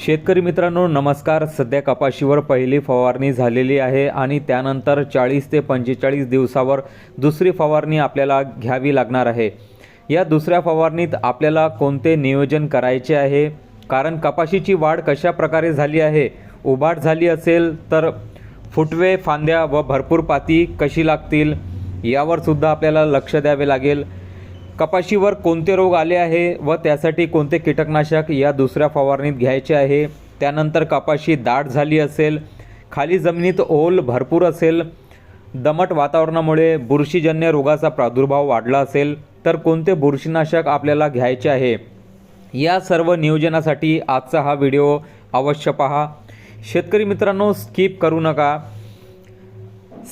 शेतकरी मित्रांनो नमस्कार. सध्या कपाशीवर पहिली फवारणी झालेली आहे आणि त्यानंतर चाळीस ते पंचेचाळीस दिवसावर दुसरी फवारणी आपल्याला घ्यावी लागणार आहे. या दुसऱ्या फवारणीत आपल्याला कोणते नियोजन करायचे आहे? कारण कपाशीची वाढ कशा प्रकारे झाली आहे? उभाट झाली असेल तर फुटवे फांद्या व भरपूर पाती कशी लागतील? यावरसुद्धा आपल्याला लक्ष द्यावे लागेल. कपाशीवर कोणते रोग आले आहे व त्यासाठी कोणते कीटकनाशक या दुसऱ्या फवारणीत घ्यायचे आहे? त्यानंतर कपाशी दाट झाली असेल खाली जमिनीत ओल भरपूर असेल दमट वातावरणामुळे बुरशीजन्य रोगाचा प्रादुर्भाव वाढला असेल तर कोणते बुरशीनाशक आपल्याला घ्यायचे आहे? या सर्व नियोजनासाठी आजचा हा व्हिडिओ अवश्य पहा. शेतकरी मित्रांनो स्किप करू नका.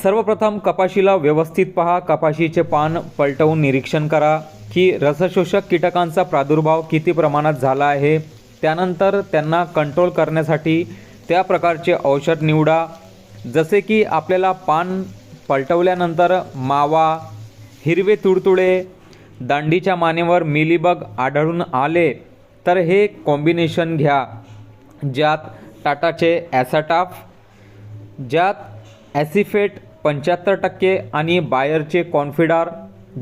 सर्वप्रथम कपाशीला व्यवस्थित पहा. कपाशीचे पान पलटवून निरीक्षण करा. की रसशोषक कीटकांचा प्रादुर्भाव किती प्रमाणात झाला आहे त्यानंतर त्यांना कंट्रोल करण्यासाठी त्या प्रकारचे औषध निवडा. जसे की आपल्याला पान पलटवल्यानंतर मावा हिरवे तुडतुडे दांडीच्या मानेवर मिलीबग आढळून आले तर हे कॉम्बिनेशन घ्या. ज्यात टाटाचे ॲसाटाफ ज्यात ॲसिफेट पंच्याहत्तर टक्के आणि बायरचे कॉन्फिडार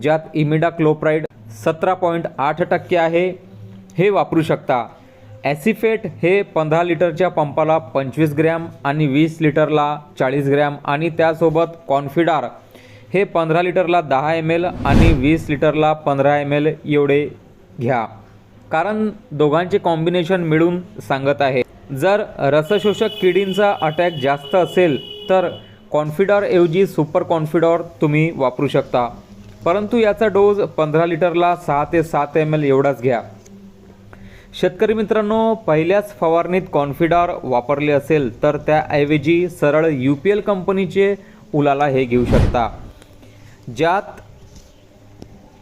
ज्यात इमिडा क्लोप्राईड सतरा पॉईंट आठ टक्के आहे. हे वापरू शकता. ॲसिफेट हे पंधरा लिटरच्या पंपाला पंचवीस ग्रॅम आणि वीस लिटरला चाळीस ग्रॅम आणि त्यासोबत कॉन्फिडार हे पंधरा लिटरला दहा एम एल आणि वीस लिटरला पंधरा एम एल एवढे घ्या. कारण दोघांचे कॉम्बिनेशन मिळून सांगत आहे. जर रसशोषक किडींचा अटॅक जास्त असेल तर कॉन्फिडॉरऐवजी सुपर कॉन्फिडॉर तुम्ही वापरू शकता. परंतु याचा डोस पंधरा लिटरला सहा ते सात एम एल एवढाच घ्या. शेतकरी मित्रांनो पहिल्याच फवारणीत कॉन्फिडॉर वापरले असेल तर त्याऐवजी सरळ यू पी एल कंपनीचे उलाला हे घेऊ शकता. ज्यात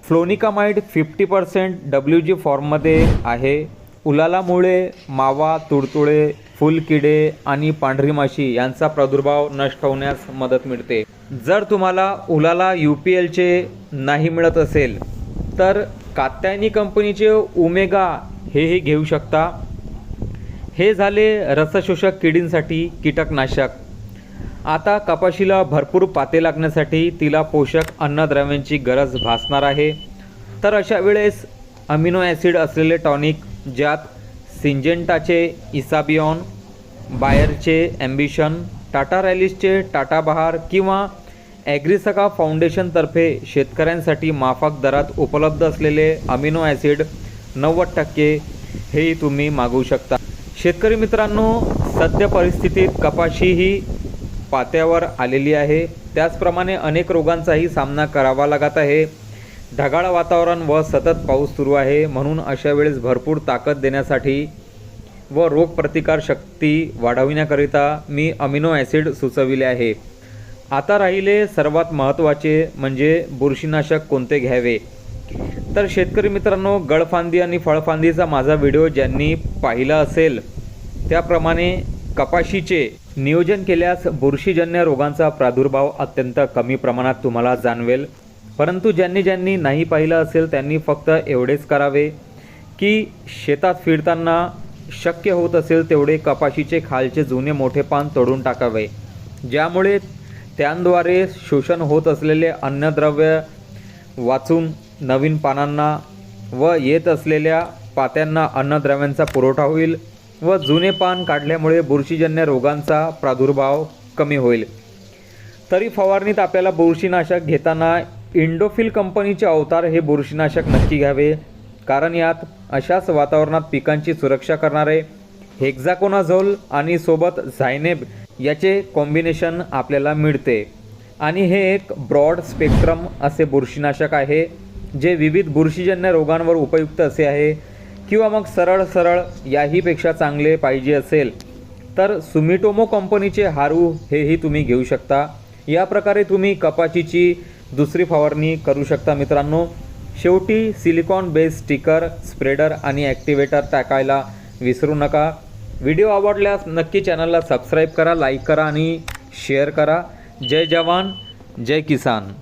flonicamid fifty percent W G फॉर्ममध्ये आहे. उलालामुळे मावा तुडतुळे फुलकिडे आणि पांढरी माशी यांचा प्रादुर्भाव नष्ट होण्यास मदत मिळते. जर तुम्हाला उलाला यू पी एलचे नाही मिळत असेल तर कात्यायनी कंपनीचे उमेगा हेही घेऊ शकता. हे झाले रसशोषक किडींसाठी कीटकनाशक. आता कपाशीला भरपूर पाते लागण्यासाठी तिला पोषक अन्नद्रव्यांची गरज भासणार आहे. तर अशा वेळेस अमिनो ॲसिड असलेले टॉनिक ज्यात सिंजेंटाचे इसाबियॉन बायरचे ॲम्बिशन टाटा रॅलीजचे टाटा बहार किंवा ॲग्रिसका फाउंडेशनतर्फे शेतकऱ्यांसाठी माफक दरात उपलब्ध असलेले अमिनो ॲसिड नव्वद टक्के हेही तुम्ही मागवू शकता. शेतकरी मित्रांनो सद्य परिस्थितीत कपाशी ही पात्यावर आलेली आहे. त्याचप्रमाणे अनेक रोगांचाही सामना करावा लागत आहे. ढगाळ वातावरण व सतत पाऊस सुरू आहे. म्हणून अशा वेळेस भरपूर ताकद देण्यासाठी व रोगप्रतिकार शक्ती वाढविण्याकरिता मी अमिनो ॲसिड सुचविले आहे. आता राहिले सर्वात महत्त्वाचे म्हणजे बुरशीनाशक कोणते घ्यावे? तर शेतकरी मित्रांनो गळफांदी आणि फळफांदीचा माझा व्हिडिओ ज्यांनी पाहिला असेल त्याप्रमाणे कपाशीचे नियोजन केल्यास बुरशीजन्य रोगांचा प्रादुर्भाव अत्यंत कमी प्रमाणात तुम्हाला जाणवेल. परंतु ज्यांनी ज्यांनी नाही पाहिलं असेल त्यांनी फक्त एवढेच करावे की शेतात फिरताना शक्य होत असेल तेवढे कपाशीचे खालचे जुने मोठे पान तोडून टाकावे. ज्यामुळे त्यांद्वारे शोषण होत असलेले अन्नद्रव्य वाचून नवीन पानांना व येत असलेल्या पात्यांना अन्नद्रव्यांचा पुरवठा होईल व जुने पान काढल्यामुळे बुरशीजन्य रोगांचा प्रादुर्भाव कमी होईल. तरी फवारणीत आपल्याला बुरशीनाशक घेताना इंडोफिल कंपनीचे अवतार हे बुरशीनाशक नक्की घ्यावे. कारण यात अशाच वातावरणात पिकांची सुरक्षा करणारे हेक्झाकोनाझोल आणि सोबत झायनेब याचे कॉम्बिनेशन आपल्याला मिळते. आणि हे एक ब्रॉड स्पेक्ट्रम असे बुरशीनाशक आहे जे विविध बुरशीजन्य रोगांवर उपयुक्त असे आहे किंवा मग सरळ सरळ याहीपेक्षा चांगले पाहिजे असेल. तर सुमिटोमो कंपनीचे हारू हेही तुम्ही घेऊ शकता. या प्रकारे तुम्ही कपाशीची दुसरी फवारणी करू शकता मित्रांनो. शेवटी सिलिकॉन बेस स्टिकर स्प्रेडर आणि ॲक्टिवेटर टाकायला विसरू नका. व्हिडिओ आवडल्यास नक्की चॅनलला सबस्क्राईब करा लाईक करा आणि शेअर करा. जय जवान जय किसान.